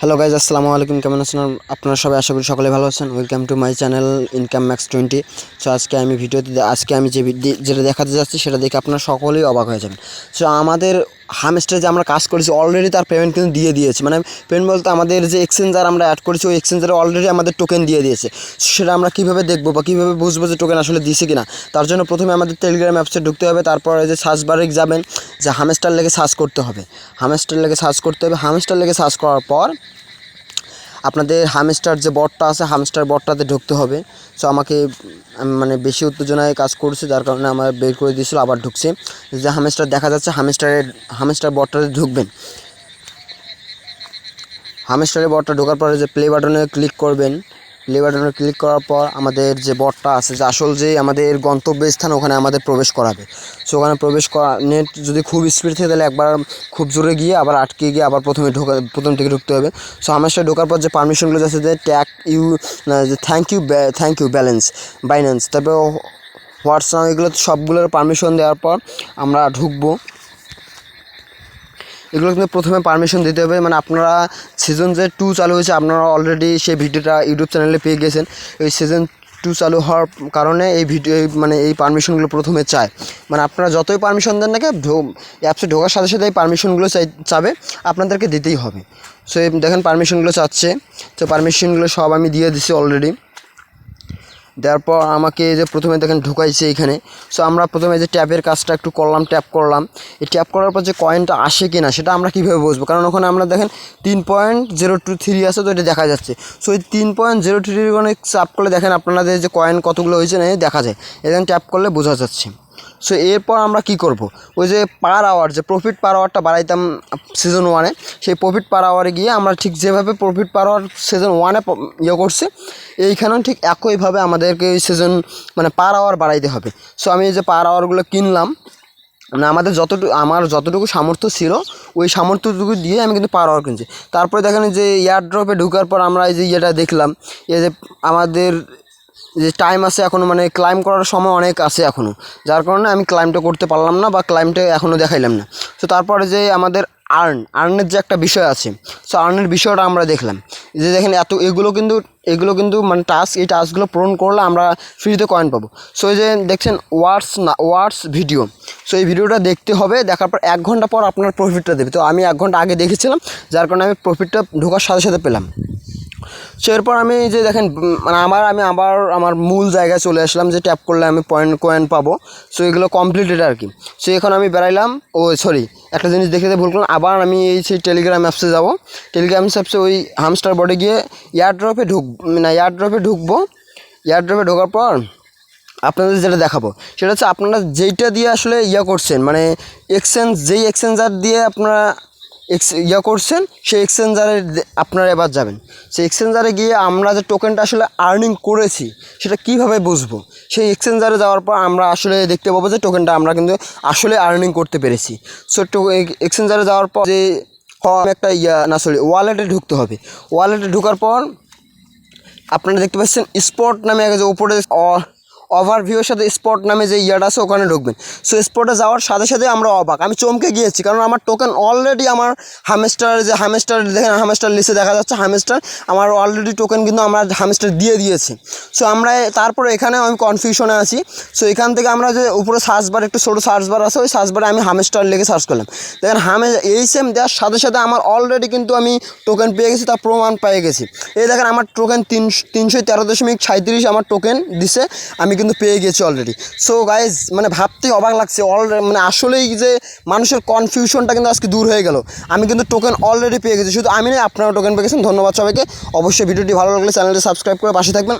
Hello guys আসসালামু আলাইকুম। কেমন আছেন? আপনারা সবাই আশা করি সকলে ভালো আছেন। Welcome to my channel income max twenty so আজকে আমি ভিডিওতে আজকে আমি যে যেটা দেখাতে যাচ্ছি, সেটা দেখে আপনারা সকলেই অবাক হয়ে যাবেন। সো আমাদের হামস্টার যে আমরা কাজ করেছি অলরেডি তার পেমেন্ট কিন্তু দিয়ে দিয়েছে। মানে পেমেন্ট বলতে আমাদের যে এক্সচেঞ্জার আমরা অ্যাড করেছি, ওই এক্সচেঞ্জারে অলরেডি আমাদের টোকেন দিয়ে দিয়েছে। সেটা আমরা কীভাবে দেখব বা কীভাবে বুঝব যে টোকেন আসলে দিয়েছে কিনা? তার জন্য প্রথমে আমাদের টেলিগ্রাম অ্যাপসে ঢুকতে হবে, তারপরে যে সার্চ বারে যাবেন, যে হামস্টার লেগে সার্চ করতে হবে। হামস্টার লেগে সার্চ করতে হবে হামস্টার লেগে সার্চ করার পর আপনাদের হামস্টার যে বটটা আছে হামস্টার বটটাতে ঢুকতে হবে। সো আমাকে মানে বেশি উত্তেজনায় কাজ করছে, যার কারণে আমার বের করে দিয়েছিল, আবার ঢুকছে। যে হামস্টার দেখা যাচ্ছে হামস্টারের হামস্টার বটটাতে ঢুকবেন। হামস্টারের বটটা ঢোকার পরে যে প্লে বাটনে ক্লিক করবেন প্লে বাটনে ক্লিক করার পর আমাদের যে বটটা আছে, যে আসল যে আমাদের গন্তব্যস্থান, ওখানে আমাদের প্রবেশ করাবে। সো ওখানে প্রবেশ করা নেট যদি খুব স্পিড থাকে তাহলে একবার খুব জোরে গিয়ে আবার আটকে গিয়ে আবার প্রথমে ঢোকা, প্রথম থেকে ঢুকতে হবে। সো আমার সাথে ঢোকার পর যে পারমিশনগুলো আছে, যে ট্যাগ ইউ যে thank you thank you balance Binance তারপর হোয়াটসঅ্যাপ, এগুলো সবগুলোর পারমিশন দেওয়ার পর আমরা ঢুকবো। এগুলো কিন্তু প্রথমে পারমিশন দিতে হবে। মানে আপনারা সিজন যে টু চালু হয়েছে, আপনারা অলরেডি সেই ভিডিওটা ইউটিউব চ্যানেলে পেয়ে গেছেন। এই সিজন টু চালু হওয়ার কারণে এই ভিডিও মানে এই পারমিশনগুলো প্রথমে চায়। মানে আপনারা যতই পারমিশন দেন না অ্যাপসে ঢোকার সাথে সাথে এই পারমিশনগুলো চাই চাবে, আপনাদেরকে দিতেই হবে। সো দেখেন পারমিশনগুলো চাচ্ছে। তো পারমিশনগুলো সব আমি দিয়ে দিছি অলরেডি দেওয়ার পর আমাকে যে প্রথমে দেখেন ঢুকাইছে এখানে। সো আমরা প্রথমে যে ট্যাপের কাজটা একটু করলাম, ট্যাপ করলাম। এই ট্যাপ করার পর যে কয়েনটা আসে কি না সেটা আমরা কীভাবে বুঝব? কারণ ওখানে আমরা দেখেন তিন পয়েন্ট জিরো টু থ্রি আছে, তো এটা দেখা যাচ্ছে। সো এই তিন পয়েন্ট জিরো থ্রি ওখানে চাপ করলে দেখেন আপনাদের যে কয়েন কতগুলো হয়েছে না দেখা যায়। এখানে ট্যাপ করলে বোঝা যাচ্ছে। সো এরপর আমরা কি করব? ওই যে পার আওয়ার যে প্রফিট পার আওয়ারটা বাড়াইতাম সিজন ওয়ানে সেই প্রফিট পার আওয়ারে গিয়ে আমরা ঠিক যেভাবে প্রফিট পার আওয়ার সিজন ওয়ানে ইয়ে করছি, এইখানেও ঠিক একইভাবে আমাদেরকে ওই সিজন মানে পার আওয়ার বাড়াইতে হবে। সো আমি এই যে পার আওয়ারগুলো কিনলাম মানে আমাদের যতটুকু আমার যতটুকু সামর্থ্য ছিল, ওই সামর্থ্যটুকু দিয়ে আমি কিন্তু পার আওয়ার কিনছি। তারপরে দেখেন যে এয়ার ঢুকার পর আমরা এই যে ইয়েটা দেখলাম, এই যে আমাদের যে টাইম আছে এখনও মানে ক্লাইম করার সময় অনেক আছে এখনও যার কারণে আমি ক্লাইমটা করতে পারলাম না বা ক্লাইমটা এখনও দেখাইলাম না। তো তারপরে যে আমাদের আর্ন আর্নের যে একটা বিষয় আছে সো আর্নের বিষয়টা আমরা দেখলাম। যে দেখেন, এত, এগুলো কিন্তু এগুলো কিন্তু মানে টাস্ক এই টাস্কগুলো পূরণ করলে আমরা ফ্রিতে কয়েন পাবো। সো এই যে দেখছেন ওয়ার্ডস না ওয়ার্ডস ভিডিও সো এই ভিডিওটা দেখতে হবে, দেখার পর এক ঘণ্টা পর আপনার প্রফিটটা দেবে। তো আমি এক ঘণ্টা আগে দেখেছিলাম, যার কারণে আমি প্রফিটটা ঢোকার সাথে সাথে পেলাম। সো এরপর আমি যে দেখেন মানে আমার, আমি আবার আমার মূল জায়গায় চলে আসলাম যে ট্যাপ করলে আমি পয়েন্ট কয়েন পাবো। সো এগুলো কমপ্লিটেড আর কি। সো এখন আমি বেরাইলাম ও সরি একটা জিনিস দেখে ভুল করলাম, আবার আমি এই সেই টেলিগ্রাম অ্যাপসে যাব। টেলিগ্রাম অ্যাপসে ওই হামস্টার বডে গিয়ে এয়ার ড্রপে ঢুক না এয়ার ড্রপে ঢুকবো। এয়ার ড্রপে ঢোকার পর আপনাদের যেটা দেখাবো, সেটা হচ্ছে আপনারা যেইটা দিয়ে আসলে ইয়া করছেন মানে এক্সচেঞ্জ যেই এক্সচেঞ্জার দিয়ে আপনারা এক্স ইয়া করছেন, সেই এক্সচেঞ্জারে আপনারা এবার যাবেন। সেই এক্সচেঞ্জারে গিয়ে আমরা যে টোকেনটা আসলে আর্নিং করেছি, সেটা কীভাবে বুঝব? সেই এক্সচেঞ্জারে যাওয়ার পর আমরা আসলে দেখতে পাবো যে টোকেনটা আমরা কিন্তু আসলে আর্নিং করতে পেরেছি। সো এক্সচেঞ্জারে যাওয়ার পর যে একটা ইয়া, না সরি ওয়ালেটে ঢুকতে হবে। ওয়ালেটে ঢোকার পর আপনারা দেখতে পাচ্ছেন স্পট নামে এক যে উপরে ওভারভিউর সাথে স্পট নামে যে ইয়াটা আছে, ওখানে ঢুকবেন। সো স্পটে যাওয়ার সাথে সাথে আমরা অবাক। আমি চমকে গিয়েছি, কারণ আমার টোকেন অলরেডি আমার হামেস্টার যে হামেস্টার দেখেন হামেস্টার লিস্টে দেখা যাচ্ছে হামেস্টার আমার অলরেডি টোকেন কিন্তু আমার হামেস্টার দিয়ে দিয়েছে। সো আমরা তারপরে এখানে আমি কনফিউশনে আছি। সো এখান থেকে আমরা যে উপরে সার্চ বার একটু ছোটো সার্চ বার আছে, ওই সার্চ বারে আমি হামেস্টার লেগে সার্চ করলাম। দেখেন হামে এই সেম দেওয়ার সাথে সাথে আমার অলরেডি কিন্তু আমি টোকেন পেয়ে গেছি, তার প্রমাণ পেয়ে গেছি। এই দেখেন আমার টোকেন তিন তিনশো তেরো দশমিক সাঁত্রিশ আমার টোকেন দিছে, আমি কিন্তু পেয়ে গেছি অলরেডি সো গাইজ মানে ভাবতেই অবাক লাগছে অল মানে আসলেই যে মানুষের কনফিউশনটা কিন্তু আজকে দূর হয়ে গেল। আমি কিন্তু টোকেন অলরেডি পেয়ে গেছি। শুধু আমি নয় আপনারাও টোকেন পেয়ে গেছেন। ধন্যবাদ সবাইকে। অবশ্যই ভিডিওটি ভালো লাগলে চ্যানেলটি সাবস্ক্রাইব করে পাশে থাকবেন।